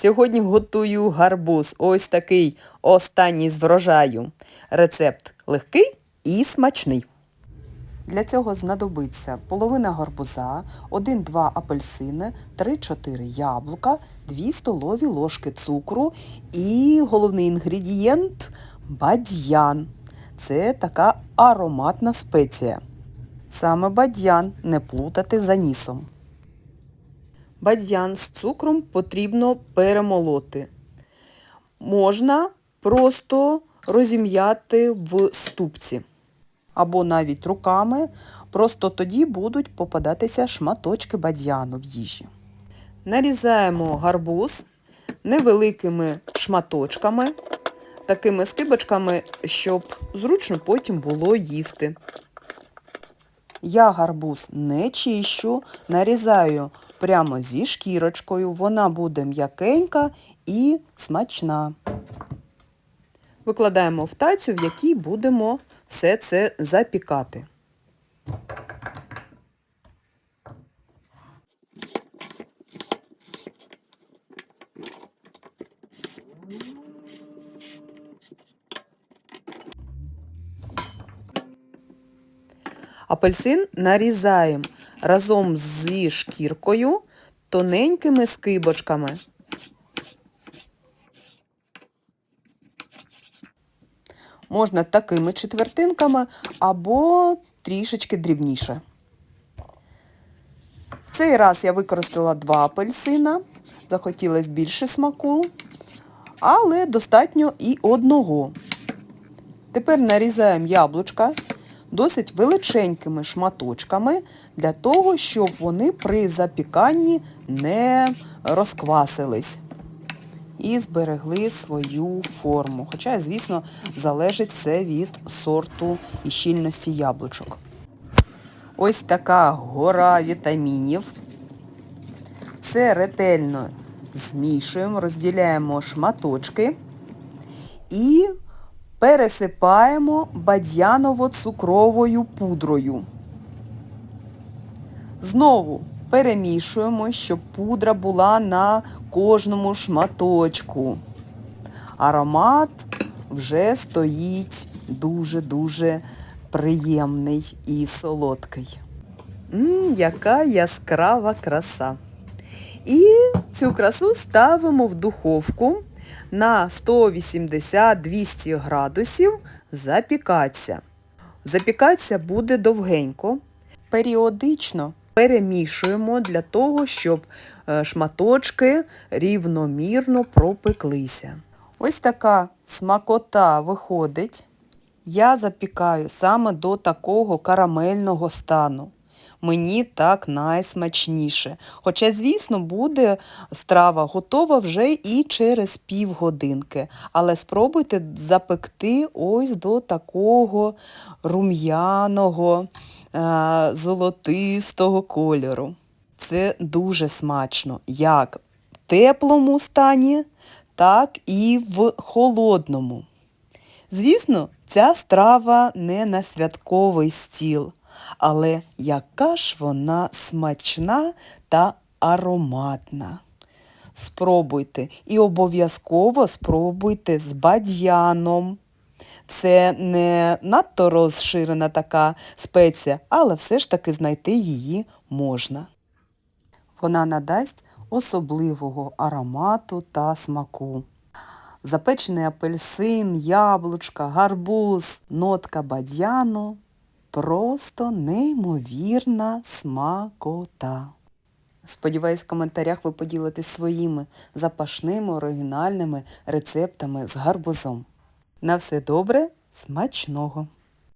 Сьогодні готую гарбуз. Ось такий останній з врожаю. Рецепт легкий і смачний. Для цього знадобиться половина гарбуза, 1-2 апельсини, 3-4 яблука, 2 столові ложки цукру і головний інгредієнт бадьян. Це така ароматна спеція. Саме бадьян не плутати за нісом. Бадьян з цукром потрібно перемолоти. Можна просто розім'яти в ступці. Або навіть руками, просто тоді будуть попадатися шматочки бадьяну в їжі. Нарізаємо гарбуз невеликими шматочками, такими скибочками, щоб зручно потім було їсти. Я гарбуз не чищу, нарізаю прямо зі шкірочкою, вона буде м'якенька і смачна. Викладаємо в тацю, в якій будемо все це запікати. Апельсин нарізаємо разом зі шкіркою тоненькими скибочками. Можна такими четвертинками або трішечки дрібніше. В цей раз я використала два апельсина, захотілося більше смаку, але достатньо і одного. Тепер нарізаємо яблучка досить величенькими шматочками для того, щоб вони при запіканні не розквасились і зберегли свою форму. Хоча, звісно, залежить все від сорту і щільності яблучок. Ось така гора вітамінів. Все ретельно змішуємо, розділяємо шматочки і пересипаємо бадьяново-цукровою пудрою. Знову перемішуємо, щоб пудра була на кожному шматочку. Аромат вже стоїть дуже-дуже приємний і солодкий. Мм, яка яскрава краса. І цю красу ставимо в духовку на 180-200 градусів запікатися. Запікатися буде довгенько. Періодично перемішуємо для того, щоб шматочки рівномірно пропеклися. Ось така смакота виходить. Я запікаю саме до такого карамельного стану. Мені так найсмачніше. Хоча, звісно, буде страва готова вже і через півгодинки. Але спробуйте запекти ось до такого рум'яного, золотистого кольору. Це дуже смачно, як в теплому стані, так і в холодному. Звісно, ця страва не на святковий стіл, але яка ж вона смачна та ароматна. Спробуйте і обов'язково спробуйте з бадьяном. Це не надто розширена така спеція, але все ж таки знайти її можна. Вона надасть особливого аромату та смаку. Запечений апельсин, яблучка, гарбуз, нотка бадьяну просто неймовірна смакота. Сподіваюсь, в коментарях ви поділитесь своїми запашними оригінальними рецептами з гарбузом. На все добре, смачного!